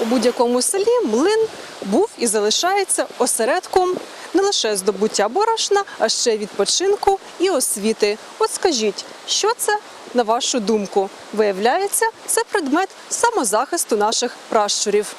У будь-якому селі млин був і залишається осередком не лише здобуття борошна, а ще відпочинку і освіти. От скажіть, що це на вашу думку? Виявляється, це предмет самозахисту наших пращурів.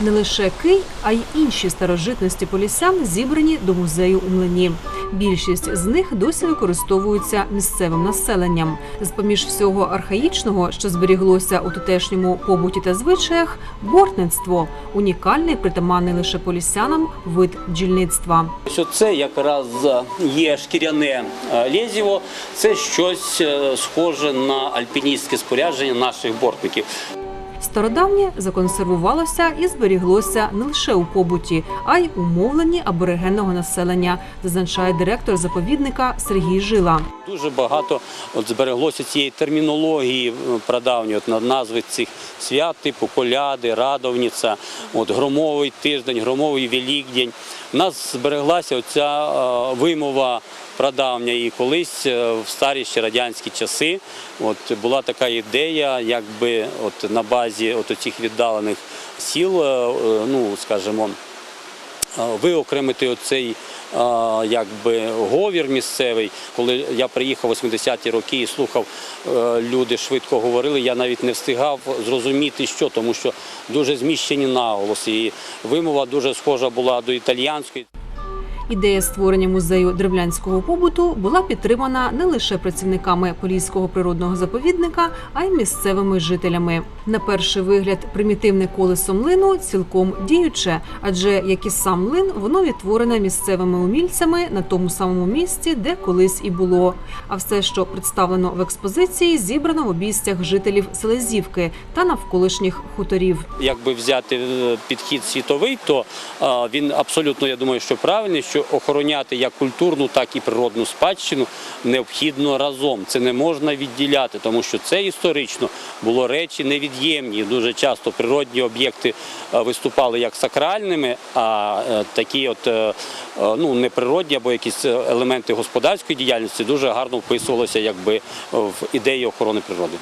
Не лише кий, а й інші старожитності полісян зібрані до музею у млині. Більшість з них досі використовуються місцевим населенням. З поміж всього архаїчного, що зберіглося у тутешньому побуті та звичаях, бортництво унікальний, притаманний лише полісянам вид бджільництва. Що це якраз є шкіряне е, лезіво, це щось е, схоже на альпіністське спорядження наших бортників. Стародавнє законсервувалося і зберіглося не лише у побуті, а й у мовленні аборигенного населення, зазначає директор заповідника Сергій Жила. Дуже багато от збереглося цієї термінології е, прадавньої, от назви цих свят, типу коляди, радовниця, от громовий тиждень, громовий великдень. У нас збереглася оця е, вимова прадавня і колись е, в старі ще радянські часи от була така ідея, якби от на базі от цих віддалених сіл, е, е, ну скажімо, виокремити оцей якби говір місцевий. Коли я приїхав у 80-ті роки і слухав, люди швидко говорили, я навіть не встигав зрозуміти, що, тому що дуже зміщені наголоси. І вимова дуже схожа була до італіянської. Ідея створення музею древлянського побуту була підтримана не лише працівниками Поліського природного заповідника, а й місцевими жителями. На перший вигляд, примітивне колесо млину цілком діюче, адже як і сам млин, воно відтворене місцевими умільцями на тому самому місці, де колись і було. А все, що представлено в експозиції, зібрано в обійстях жителів Селезівки та навколишніх хуторів. Якби взяти е, підхід світовий, то він абсолютно, я думаю, що правильний, що охороняти як культурну, так і природну спадщину необхідно разом. Це не можна відділяти, тому що це історично було речі невід'ємні. Дуже часто природні об'єкти е, виступали як сакральними, а е, такі от е, ну, неприродні або якісь елементи господарської діяльності дуже гарно вписувалися якби в ідеї охорони природи.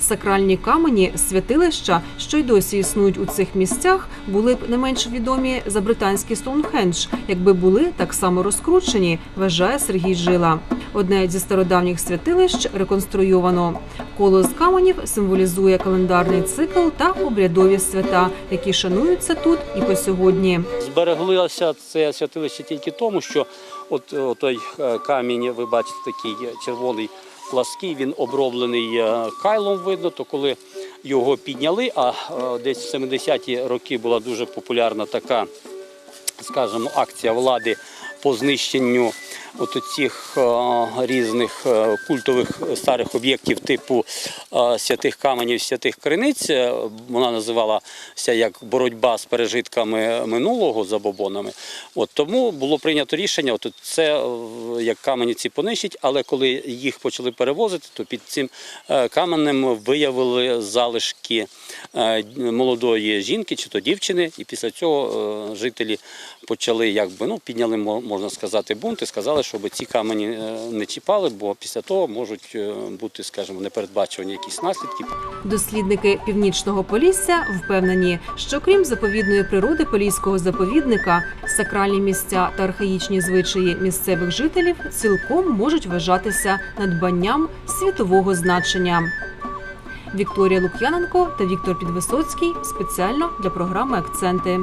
Сакральні камені святилища, що й досі існують у цих місцях, були б не менш відомі за британський Стоунхендж, якби були так само розкручені, вважає Сергій Жила. Одне зі стародавніх святилищ реконструйовано. Коло з каменів символізує календарний цикл та обрядові свята, які шануються тут і по сьогодні. Збереглося це святилище тільки тому, що от, о, той е, камінь, ви бачите, такий червоний плаский, він оброблений е, кайлом видно, то коли його підняли, а е, десь в 70-ті роки була дуже популярна така, скажімо, акція влади по знищенню от цих різних е, культових старих об'єктів типу е, святих каменів, святих криниць. Е, Вона називалася як боротьба з пережитками минулого забобонами. От тому було прийнято рішення, от це е, як камені ці понищить, але коли їх почали перевозити, то під цим е, каменем виявили залишки е, молодої жінки чи то дівчини, і після цього е, жителі почали якби ну підняли можна сказати бунт і сказали, щоб ці камені е, не чіпали, бо після того можуть е, бути, скажімо, непередбачувані якісь наслідки. Дослідники північного Полісся впевнені, що крім заповідної природи Поліського заповідника, сакральні місця та архаїчні звичаї місцевих жителів цілком можуть вважатися надбанням світового значення. Вікторія Лук'яненко та Віктор Підвисоцький спеціально для програми Акценти.